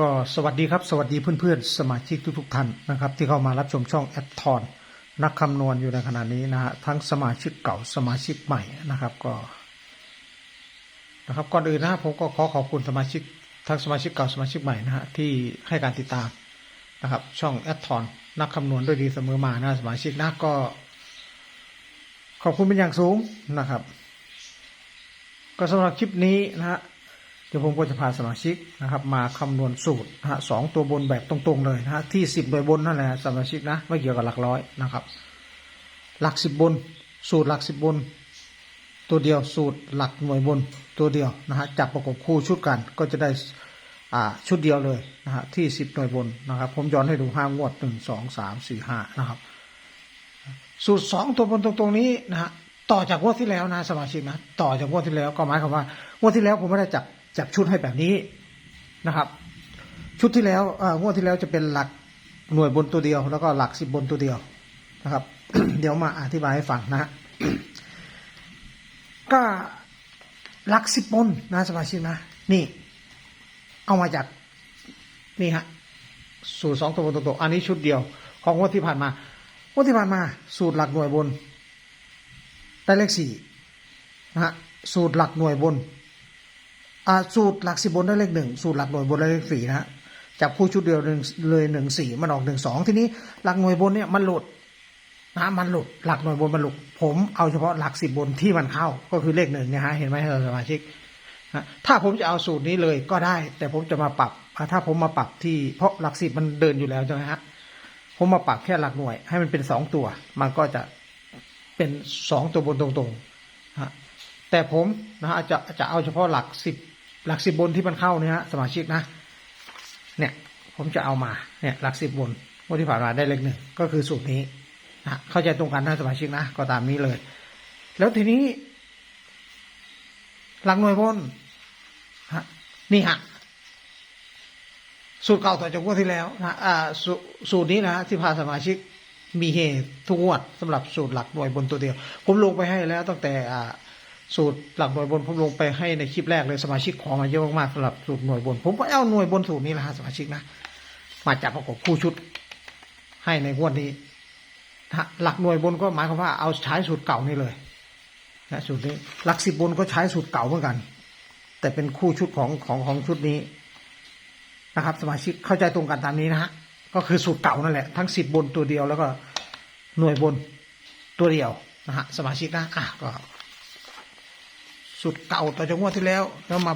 ก็สวัสดีครับสวัสดีเพื่อนๆ สมาชิกทุกๆท่านนะครับ ที่เข้ามารับชมช่องแอดทอนนักคำนวณอยู่ในขณะนี้นะฮะทั้งสมาชิกเก่าสมาชิกใหม่นะครับก็นะครับก่อนอื่นนะผมก็ขอขอบคุณสมาชิกทั้งสมาชิกเก่าสมาชิกใหม่นะฮะที่ให้การติดตามนะครับช่องแอดทอนนักคำนวณด้วยดีเสมอมานะสมาชิกนะก็ ขอบคุณเป็นอย่างสูงนะครับ ก็สำหรับคลิปนี้นะฮะ เดี๋ยวผมก็จะพาสมาชิกนะครับมาคำนวณสูตรนะฮะสองตัวบนแบบตรงๆเลยนะฮะที่สิบโดยบนนั่นแหละสมาชิกนะไม่เกี่ยวกับหลักร้อยนะครับ หลักสิบบน สูตรหลักสิบบน ตัวเดียวสูตรหลักหน่วยบนตัวเดียวนะฮะจับประกบคู่ชุดกันก็จะได้อ่าชุดเดียวเลยนะฮะที่สิบหน่วยบนนะครับ ผมย้อนให้ดูห้างวดหนึ่งสองสามสี่ห้านะครับ สูตรสองตัวบนตรงๆนี้นะฮะต่อจากงวดที่แล้วนะสมาชิกนะต่อจากงวดที่แล้วก็หมายความว่างวดที่แล้วผมไม่ได้จับ จับชุดให้แบบนี้นะครับ ชุดที่แล้วอ่องวดที่แล้วจะเป็นหลักหน่วยบนตัวเดียว แล้วก็หลักสิบบนตัวเดียวนะครับ เดี๋ยวมาอธิบายให้ฟังนะก็หลักสิบบนนะสมาชิกนะนี่ เอามาจากนี่ฮะสูตรสองตัวบนตัวตัวอันนี้ชุดเดียว ของงวดที่ผ่านมางวดที่ผ่านมา สูตรหลักหน่วยบนได้เลขสี่นะฮะสูตรหลักหน่วยบน สูตรหลักสิบบนได้เลขหนึ่งสูตรหลักหน่วยบนได้เลขสี่นะฮะจับคู่ชุดเดียวเลยหนึ่งสี่มันออกหนึ่งสองทีนี้หลักหน่วยบนเนี่ยมันหลุดนะมันหลุดหลักหน่วยบนมันหลุดผมเอาเฉพาะหลักสิบบนที่มันเข้าก็คือเลขหนึ่งเนี่ยฮะเห็นไหมท่าสมาชิกนะถ้าผมจะเอาสูตรนี้เลยก็ได้ แต่ผมจะมาปรับถ้าผมมาปรับที่เพราะหลักสิบมันเดินอยู่แล้วใช่ไหมฮะผมมาปรับแค่หลักหน่วย ให้มันเป็นสองตัว มันก็จะเป็นสองตัวบนตรงๆฮะแต่ผมนะฮะจะจะเอาเฉพาะหลักสิบ หลักสิบบนที่มันเข้าเนี่ยฮะสมาชิกนะ เนี่ยผมจะเอามาเนี่ยหลักสิบบนงวดที่ผ่านมาได้เลขหนึ่งก็คือสูตรนี้นะเข้าใจตรงกันนะสมาชิกนะก็ตามนี้เลย แล้วทีนี้ หลักหน่วยบนฮะนี่ฮะสูตรเก่าต่อจากงวดที่แล้วนะอ่าสสูตรนี้นะที่พาสมาชิกมีเฮทุกงวดสำหรับสูตรหลักหน่วยบนตัวเดียว ผมลงไปให้แล้วตั้งแต่อ่า สูตรหลักหน่วยบนผมลงไปให้ในคลิปแรกเลยสมาชิกขอมาเยอะมากๆสำหรับสูตรหน่วยบน ผมก็เอาหน่วยบนสูตรนี้แหละสมาชิกนะมาจับประกบคู่ชุดให้ในงวดนี้หลักหน่วยบนก็หมายความว่าเอาใช้สูตรเก่านี่เลยนะสูตรนี้หลักสิบบนก็ใช้สูตรเก่าเหมือนกัน แต่เป็นคู่ชุดของของของชุดนี้นะครับ สมาชิกเข้าใจตรงกันตามนี้นะฮะก็คือสูตรเก่านั่นแหละทั้งสิบบนตัวเดียวแล้วก็หน่วยบนตัวเดียวนะฮะสมาชิกนะอะก็ สูตรเก่าต่อจากงวดที่แล้ว แล้วมา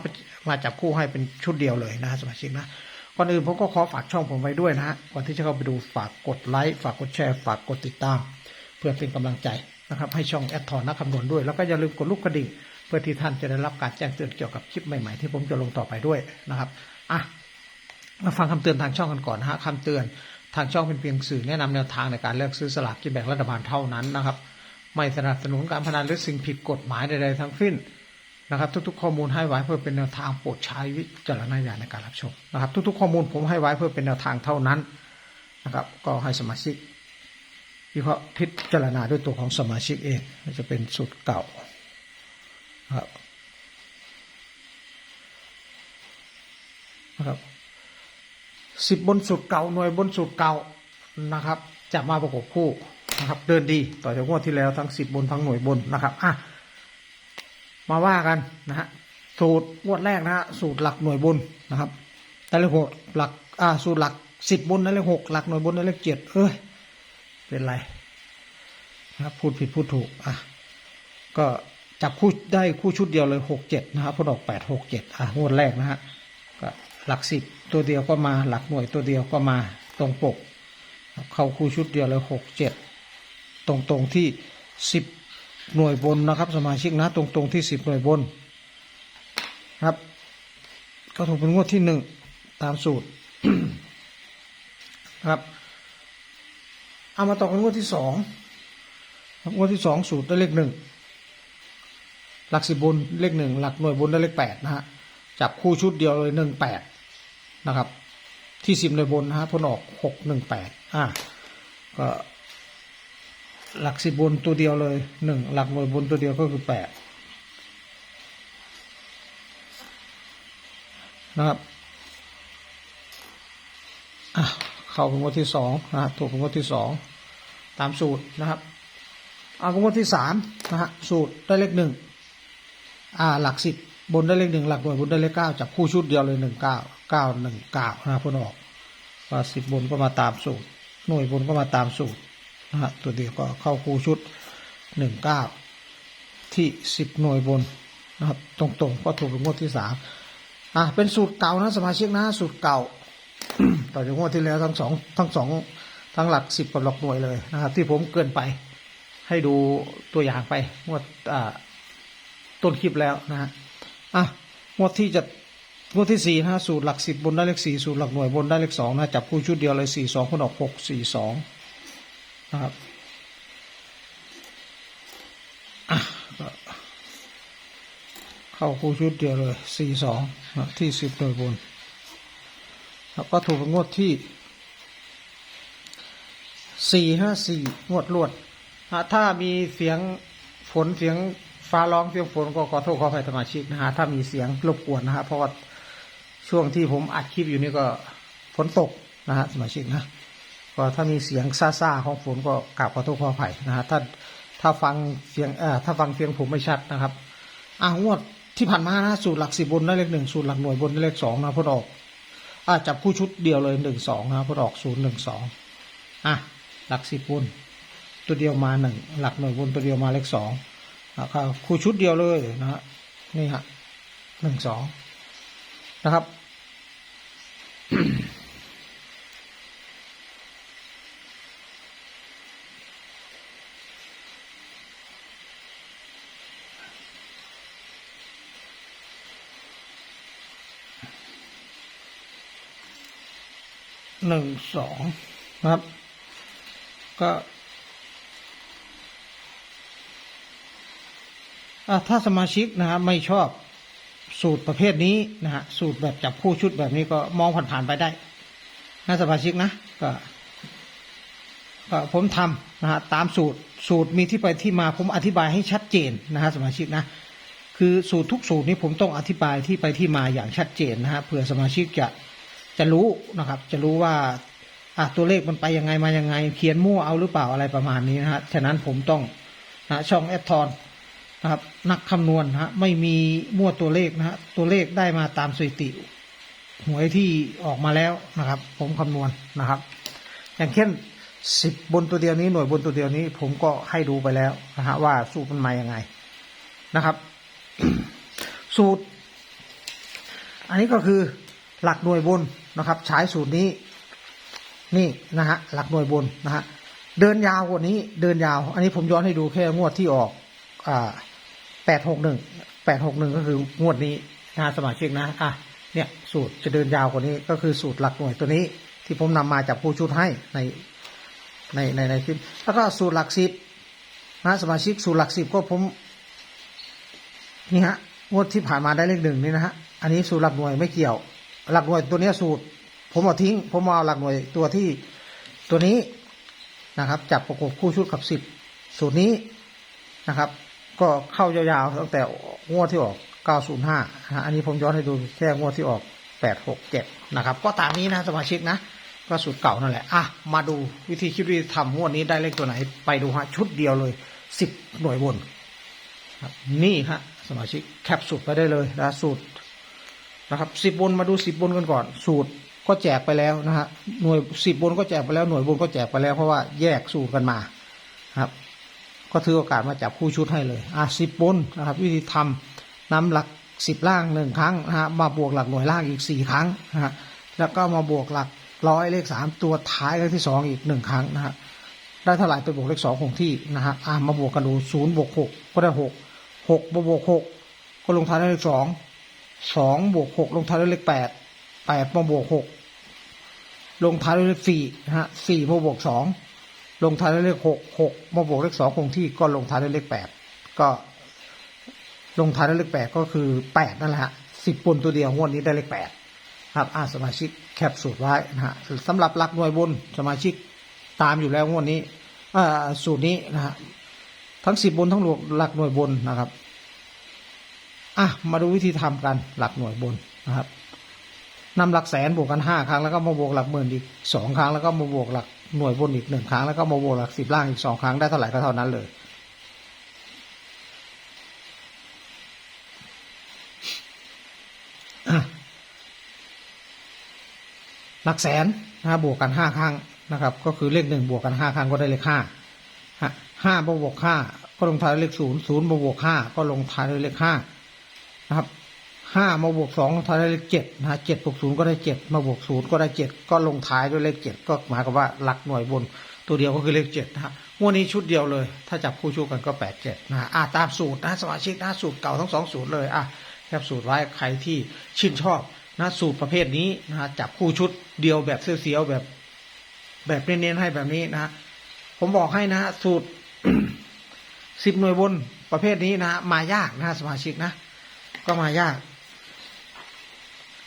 มาจับคู่ให้เป็นชุดเดียวเลยนะฮะสมาชิกนะก่อนอื่นผมก็ขอฝากช่องผมไว้ด้วยนะฮะก่อนที่จะเข้าไปดูฝากกดไลค์ฝากกดแชร์ฝากกดติดตาม เพื่อเป็นกำลังใจนะครับ ให้ช่องแอดทอนนักคำนวณด้วย แล้วก็อย่าลืมกดลูกกระดิ่งเพื่อที่ท่านจะได้รับการแจ้งเตือนเกี่ยวกับคลิปใหม่ๆที่ผมจะลงต่อไปด้วยนะครับอะมาฟังคำเตือนทางช่องกันก่อนนะฮะคำเตือนทางช่องเป็นเพียงสื่อแนะนำแนวทางในการเลือกซื้อสลากกินแบ่งรัฐบาลเท่านั้นนะครับ ไม่สนับสนุนการพนันหรือสิ่งผิดกฎหมายใดๆทั้งสิ้น นะครับ ทุกๆข้อมูลให้ไว้เพื่อเป็นแนวทางโปรดใช้วิจารณญาณในการรับชมนะครับ ทุกๆข้อมูลผมให้ไว้เพื่อเป็นแนวทางเท่านั้นนะครับ ก็ให้สมาชิกวิเคราะห์พิจารณาด้วยตัวของสมาชิกเองจะเป็นสูตรเก่านะครับนะครับสิบบนสุดเก่าหน่วยบนสุดเก่านะครับ จะมาประกบคู่นะครับ เดินดีต่อจากงวดที่แล้วทั้งสิบบนทั้งหน่วยบนนะครับอะ มาว่ากันนะฮะสูตรงวดแรกนะฮะสูตรหลักหน่วยบนนะครับได้เลขหกหลักอ่าสูตรหลักสิบบนได้เลขหกหลักหน่วยบนได้เลขเจ็ดเอ้ยเป็นไรนะรพูดผิดพูดถูกอะก็จับคู่ได้คู่ชุดเดียวเลยหกเจ็ดนะครับพอดอกแปดหกเจ็ดอะงวดแรกนะฮะก็หลักสิบตัวเดียวก็มาหลักหน่วยตัวเดียวก็มาตรงปก เข้าคู่ชุดเดียวเลยหกเจ็ดตรงตรงที่สิบ หน่วยบนนะครับ สมาชิกนะตรงตรงๆที่สิบหน่วยบนครับ ก็ถูกเป็นงวดที่หนึ่งตามสูตรครับเอามาต่อกันงวดที่สองงวดที่สองสูตรได้เลขหนึ่งหลักสิบบนเลขหนึ่งหลักหน่วยบนได้เลขแปดนะฮะจับคู่ชุดเดียวเลยหนึ่งแปดนะครับ ที่สิบในบนนะฮะผลออกหกหนึ่งแปดอ่าก็ หลักสิบบนตัวเดียวเลยหนึ่งหลักหน่วยบนตัวเดียวก็คือแปดนะครับอะเข้าเป็นงวดที่สองนะถูกเป็นงวดที่สองตามสูตรนะครับเอาเป็นงวดที่สามนะฮะสูตรได้เลขหนึ่งอ่าหลักสิบบนได้เลขหนึ่งหลักหน่วยบนได้เลขเก้าจับคู่ชุดเดียวเลยหนึ่งเก้าเก้าหนึ่งเก้านะพ้นออกว่าสิบบนก็มาตามสูตรหน่วยบนก็มาตามสูตร นะฮะตัวเดียวก็เข้าคู่ชุดหนึ่งเก้าที่สิบหน่วยบนนะครับ ตรงๆก็ถูกเป็นงวดที่สามอะเป็นสูตรเก่านะสมาชิกนะสูตรเก่า ต่อจากงวดที่แล้วทั้งสองทั้งสองทั้งหลักสิบกับหลักหน่วยเลยนะครับ ที่ผมเกินไป ให้ดูตัวอย่างไปงวดอ่าต้นคลิปแล้วนะฮะอะงวดที่จะงวดที่สี่นะฮะสูตรหลักสิบบนได้เลขสี่สูตรหลักหน่วยบนได้เลขสองนะจับคู่ชุดเดียวเลยสี่สองคนออกหกสี่สอง นะครับก็เข้าคู่ชุดเดียวเลยสี่สองที่สิบหน่วยบน แล้วก็ถูกงวดที่สี่ห้าสี่งวดรวดอะถ้ามีเสียงฝนเสียงฟ้าร้องเสียงฝนก็ขอโทษขออภัยสมาชิกนะฮะถ้ามีเสียงรบกวนนะฮะเพราะว่าช่วงที่ผมอัดคลิปอยู่นี่ก็ฝนตกนะฮะสมาชิกนะ ก็ถ้ามีเสียงซ่าๆของฝนก็กราบขอโทษขออภัยนะฮะถ้าถ้าฟังเสียงเอ่อถ้าฟังเสียงผมไม่ชัดนะครับอ่างวดที่ผ่านมานะสูตรหลักสิบบนได้เลขหนึ่งสูตรหลักหน่วยบนได้เลขสองนะพอออกอ่าจับคู่ชุดเดียวเลยหนึ่งสองนะพอออกศูนย์หนึ่งสองอะหลักสิบบนตัวเดียวมาหนึ่งหลักหน่วยบนตัวเดียวมาเลขสองนะครับคู่ชุดเดียวเลยนะฮะนี่ฮะหนึ่งสองนะครับ หนึ่งสองนะครับ ก็อถ้าสมาชิกนะฮะไม่ชอบสูตรประเภทนี้นะฮะสูตรแบบจับคู่ชุดแบบนี้ก็มองผ่านๆไปได้นะสมาชิกนะก็ก็ผมทำนะฮะตามสูตรสูตรมีที่ไปที่มาผมอธิบายให้ชัดเจนนะฮะสมาชิกนะคือสูตรทุกสูตรนี้ผมต้องอธิบายที่ไปที่มาอย่างชัดเจนนะฮะเผื่อสมาชิกจะ จะรู้นะครับ จะรู้ว่าอะตัวเลขมันไปยังไงมายังไง เขียนมั่วเอาหรือเปล่าอะไรประมาณนี้นะฮะฉะนั้นผมต้องนะช่องแอดทอนนะครับ นักคำนวณนะฮะไม่มีมั่วตัวเลขนะฮะตัวเลขได้มาตามสถิติหวยที่ออกมาแล้วนะครับ ผมคำนวณนะครับ อย่างเช่นสิบบนตัวเดียวนี้หน่วยบนตัวเดียวนี้ ผมก็ให้ดูไปแล้วนะฮะว่าสูตรมันมายังไงนะครับ สูตร อันนี้ก็คือหลักหน่วยบน นะครับใช้สูตรนี้ นี่นะฮะหลักหน่วยบนนะฮะเดินยาวกว่านี้เดินยาว อันนี้ผมย้อนให้ดูแค่งวดที่ออกอ่าแปดหกหนึ่งแปดหกหนึ่งก็คืองวดนี้นะสมาชิกนะอะเนี่ยสูตรจะเดินยาวกว่านี้ก็คือสูตรหลักหน่วยตัวนี้ ที่ผมนำมาจากผู้ชุดให้ในในในในคลิปแล้วก็สูตรหลักสิบนะสมาชิกสูตรหลักสิบก็ผมนี่ฮะงวดที่ผ่านมาได้เลขหนึ่งนี่นะฮะอันนี้สูตรหลักหน่วยไม่เกี่ยว หลักหน่วยตัวนี้สูตร ผมเอาทิ้ง ผมเอาหลักหน่วยตัวที่ตัวนี้นะครับ จับประกบคู่ชุดกับสิบสูตรนี้นะครับ ก็เข้ายาวๆตั้งแต่งวดที่ออก 905นะฮะอันนี้ผมย้อนให้ดูแค่งวดที่ออก 867 นะครับ ก็ตามนี้นะสมาชิกนะ ก็สูตรเก่านั่นแหละ อะ มาดูวิธีคิดวิธีทำงวดนี้ได้เลขตัวไหน ไปดูฮะชุดเดียวเลย 10 หน่วยบนนี่ฮะสมาชิกแคปสูตรไปได้เลยนะสูตร นะครับสิบบนมาดูสิบบนกันก่อน สูตรก็แจกไปแล้วนะฮะหน่วยสิบบนก็แจกไปแล้วหน่วยบนก็แจกไปแล้วเพราะว่าแยกสูตรกันมาครับ ก็ถือโอกาสมาจับคู่ชุดให้เลยอะสิบบนนะครับ วิธีทำนำหลักสิบล่างหนึ่งครั้งนะฮะมาบวกหลักหน่วยล่างอีกสี่ครั้งนะฮะแล้วก็มาบวกหลักร้อยเลขสามตัวท้ายเลขที่สองอีกหนึ่งครั้งนะฮะได้เท่าไหร่ไปบวกเลขสองคงที่นะฮะอะมาบวกกันดูศูนย์บวกหกก็ได้หกหกบวกหกก็ลงท้ายด้วยเลขสอง สองบวกหกลงท้ายด้วยเลขแปดแปดมาบวกหกลงท้ายด้วยเลขสี่นะฮะสี่มาบวกสองลงท้ายด้วยเลขหกหกมาบวกเลขสองคงที่ก็ลงท้ายด้วยเลขแปดก็ลงท้ายด้วยเลขแปดก็คือแปดนั่นแหละฮะสิบปนตัวเดียวงวดนี้ได้เลขแปดครับอาสมาชิกแคปสูตรไว้นะฮะสำหรับหลักหน่วยบนสมาชิกตามอยู่แล้วงวดนี้อ่าสูตรนี้นะฮะทั้งสิบบนทั้งหลักหน่วยบนนะครับ อะมาดูวิธีทำกันหลักหน่วยบนนะครับนำหลักแสนบวกกันห้าครั้งแล้วก็มาบวกหลักหมื่นอีกสองครั้งแล้วก็มาบวกหลักหน่วยบนอีกหนึ่งครั้งแล้วก็มาบวกหลักสิบล่างอีกสองครั้งได้เท่าไหร่ก็เท่านั้นเลยหลักแสนนะบวกกันห้าครั้งนะครับ ก็คือเลขหนึ่งบวกกันห้าครั้งก็ได้เลขห้าห้าบวกห้าก็ลงท้ายด้วยเลขศูนย์ศูนย์บวกห้าก็ลงท้ายด้วยเลขห้า นะครับห้ามาบวกสองลงท้ายด้เลขเจ็ดนะฮะเจ็ดบวกศูนย์ก็ได้เจ็ดมาบวกศูนย์ก็ได้เจ็ดก็ลงท้ายด้วยเลขเจ็ดก็หมายความว่าหลักหน่วยบน ตัวเดียวก็คือเลขเจ็ดนะฮะงวดนี้ชุดเดียวเลย ถ้าจับคู่ชูกันก็แปดเจ็ดนะฮะอะตามสูตรนะสมาชิกนะสูตรเก่าทั้งสองสูตรเลยอะแคปสูตรไว้ใครที่ชื่นชอบนะสูตรประเภทนี้นะฮะจับคู่ชุดเดียวแบบเสียวๆแบบ แบบเน้นๆให้แบบนี้นะฮะผมบอกให้นะฮะสูตรสิบหน่วยบนประเภทนี้นะฮะมายากนะฮะสมาชิกนะ ก็มายาก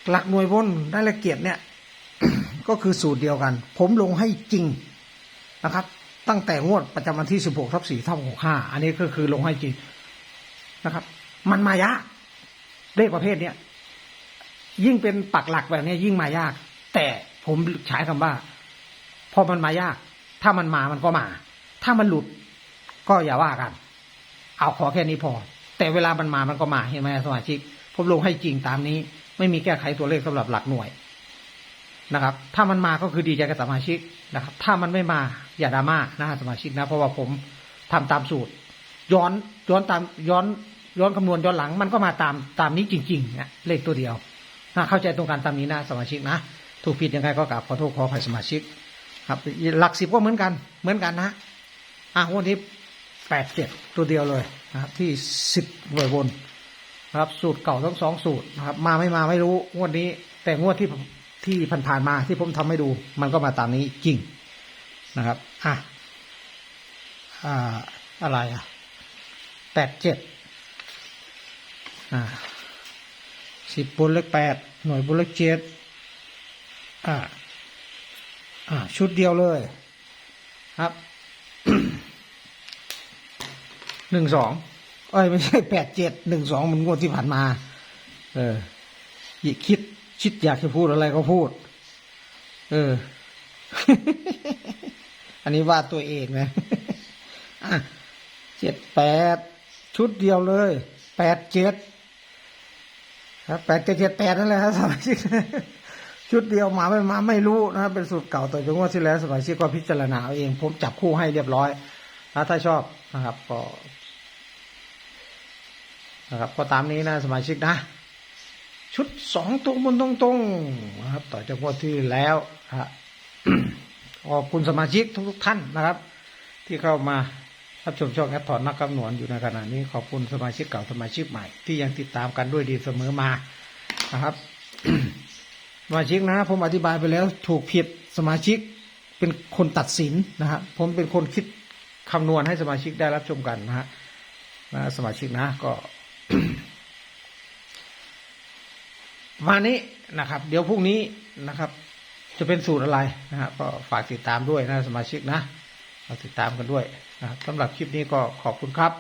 หลักหน่วยบนได้ละเกียรติเนี่ย ก็คือสูตรเดียวกัน ผมลงให้จริงนะครับ ตั้งแต่งวดประจำวันที่สิบหกทับสี่ทับหกห้าอันนี้ก็คือลงให้จริงนะครับ มันมายากเลขประเภทเนี้ยยิ่งเป็นปักหลักแบบนี้ยิ่งมายาก แต่ผมใช้คำว่า พอมันมายาก ถ้ามันมามันก็มา ถ้ามันหลุดก็อย่าว่ากัน เอาขอแค่นี้พอ แต่เวลามันมามันก็มาเห็นไหมสมาชิก ผมลงให้จริงตามนี้ ไม่มีแก้ไขตัวเลขสำหรับหลักหน่วยนะครับ ถ้ามันมาก็คือดีใจกับสมาชิกนะครับ ถ้ามันไม่มาอย่าดราม่านะสมาชิกนะ เพราะว่าผมทำตามสูตร ย้อนย้อนตามย้อนย้อนคำนวณย้อนหลังมันก็มาตามตามนี้จริงๆนะเลขตัวเดียวนะเข้าใจตรงกันตามนี้นะสมาชิกนะถูกผิดยังไงก็กราบขอโทษขออภัยสมาชิก ครับ หลักสิบก็เหมือนกัน เหมือนกันนะอะวันนี้แปดเจ็ดตัวเดียวเลย นะครับที่สิบหน่วยบนนะครับ สูตรเก่าทั้งสองสูตรนะครับ มาไม่มาไม่รู้งวดนี้ แต่งวดที่ที่ผ่านๆมาที่ผมทำให้ดู มันก็มาตามนี้จริงนะครับอะอ่าอะไรอะแปดเจ็ดอ่าสิบบนเลขแปดหน่วยบนเลขเจ็ดอ่าอ่าชุดเดียวเลยครับ หนึ่งสองเอ้ยไม่ใช่แปดเจ็ดหนึ่งสองมันงวดที่ผ่านมา เอออย่คิดคิดอยากจะพูดอะไรก็พูด เออ อันนี้ว่าตัวเองนะเจ็ดแปดชุดเดียวเลยแปดเจ็ดครับแปดเจ็ดเจ็ดแปดนั่นแหละครับสมาชิกชุดเดียวมาไม่มาไม่รู้นะครับเป็นสูตรเก่าแต่จังวดที่แล้วสมาชิกก็พิจารณาเอาเองผมจับคู่ให้เรียบร้อย ถ้าชอบนะครับ ก็นะครับ ก็ตามนี้นะสมาชิกนะ ชุดสองตรงบนตรงๆนะครับ ต่อจากงวดที่แล้วฮะขอบคุณสมาชิกทุกๆท่านนะครับ ที่เข้ามารับชมช่องแอดถอนนักคำนวณอยู่ในขณะนี้ขอบคุณสมาชิกเก่าสมาชิกใหม่ ที่ยังติดตามกันด้วยดีเสมอมานะครับสมาชิกนะผมอธิบายไปแล้วถูกผิดสมาชิกเป็นคนตัดสินนะครับผมเป็นคนคิด คำนวณให้สมาชิกได้รับชมกันนะฮะนะสมาชิกนะก็มานี้นะครับ เดี๋ยวพรุ่งนี้นะครับ จะเป็นสูตรอะไรนะฮะก็ฝากติดตามด้วยนะสมาชิกนะฝากติดตามกันด้วยนะครับสำหรับคลิปนี้ก็ขอบคุณครับ